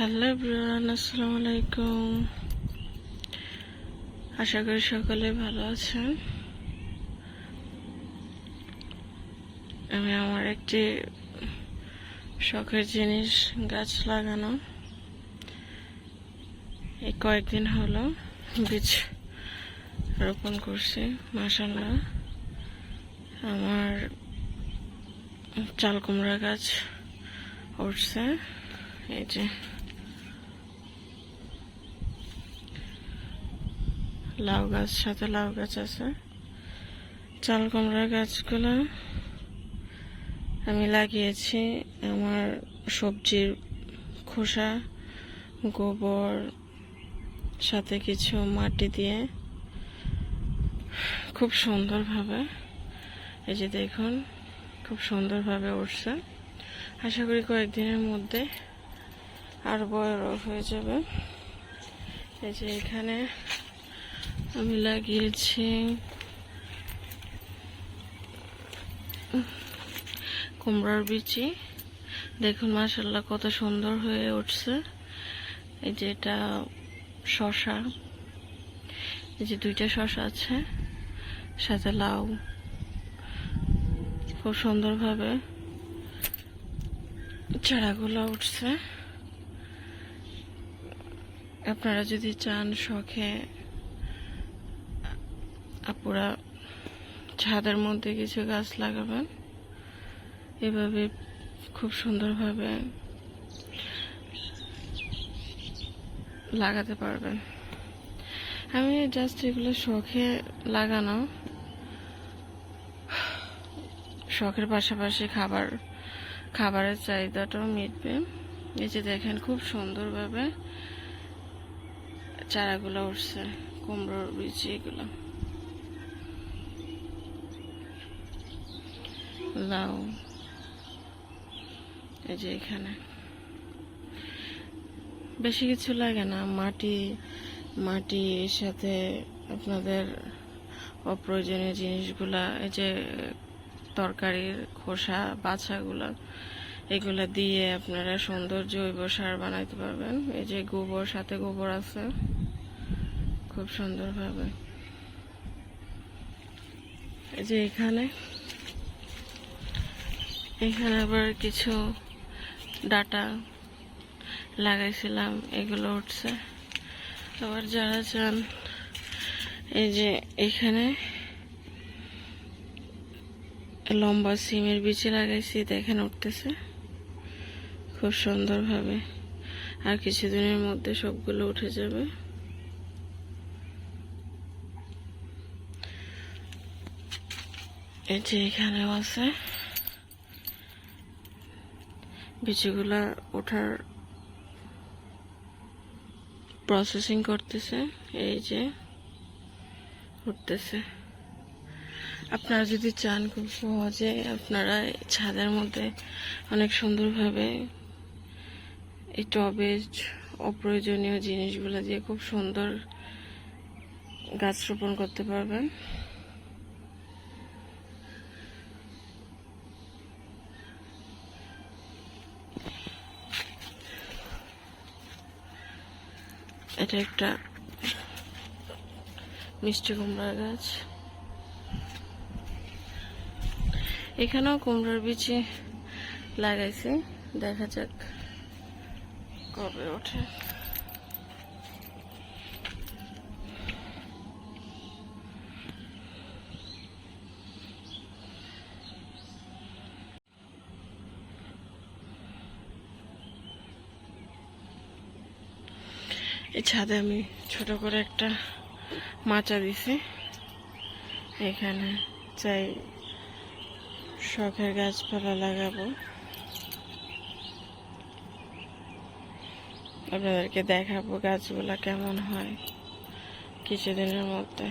Hello bran আসসালামু আলাইকুম। আশা করি সকলে ভালো আছেন। আমি আমার একটি শখের জিনিস, গাছ লাগানো। এই কয়েকদিন হলো বীজ রোপণ করছি মাসাল্লাহ আমার চাল কুমড়া গাছ উঠছে, এই যে। লাউ গাছ সাথে লাউ গাছ আছে। চাল কুমড়া গাছগুলো আমি লাগিয়েছি আমার সবজির খোসা, গোবর, সাথে কিছু মাটি দিয়ে। খুব সুন্দরভাবে, এই যে দেখুন, খুব সুন্দরভাবে উঠছে। আশা করি কয়েকদিনের মধ্যে আর বড় হয়ে যাবে। এই যে এখানে আমি লাগিয়েছি। কুমড়ার বিচি। দেখুন মাসাল্লাহ কত সুন্দর হয়ে উঠছে। এই যে এটা শশা এই যে দুইটা শশা আছে, সাথে লাউ। খুব সুন্দরভাবে চারাগুলো উঠছে। আপনারা যদি চান, শখে আপুরা ছাদের মধ্যে কিছু গাছ লাগাবেন। এভাবে খুব সুন্দরভাবে লাগাতে পারবেন। আমি জাস্ট এগুলো শখে লাগানো। শখের পাশাপাশি খাবার, খাবারের চাহিদাটাও মিটবে। এই যে দেখেন খুব সুন্দরভাবে চারাগুলো উঠছে কুমড়োর বীজ এগুলো। লাউ এই যে এখানে। বেশি কিছু লাগে না। মাটি, মাটির সাথে আপনাদের অপ্রয়োজনীয় জিনিসগুলা, এই যে তরকারির খোসা, বাছাগুলো, এগুলো দিয়ে আপনারা সুন্দর জৈব সার বানাইতে পারবেন। এই যে গোবর, সাথে গোবর আছে। খুব সুন্দরভাবে। এই যে এখানে এখানে আবার কিছু ডাটা লাগাইছিলাম, এগুলো উঠছে। আবার যারা চান, এই যে এখানে লম্বা সিমের বিচে লাগাইছি, দেখেন উঠতেছে। খুব সুন্দরভাবে। আর কিছুদিনের মধ্যে সবগুলো উঠে যাবে। এই যে এখানেও আছে। বিচিগুলা ওঠার প্রসেসিং করতেছে, এই যে উঠতেছে। আপনারা যদি চান খুব সহজে, আপনারা ছাদের মধ্যে অনেক সুন্দরভাবে এই টবে অপ্রয়োজনীয় জিনিসগুলো দিয়ে খুব সুন্দর গাছ রোপণ করতে পারবেন। এটা একটা মিষ্টি কুমড়া গাছ। এখানেও কুমড়ার বিচি লাগাইছে। দেখা যাক কবে ওঠে। এই ছাদে আমি ছোট করে একটা মাচা দিছি। এখানে চাই শখের গাছপালা লাগাবো। আপনাদেরকে দেখাবো গাছগুলা কেমন হয় কিছুদিনের মধ্যে।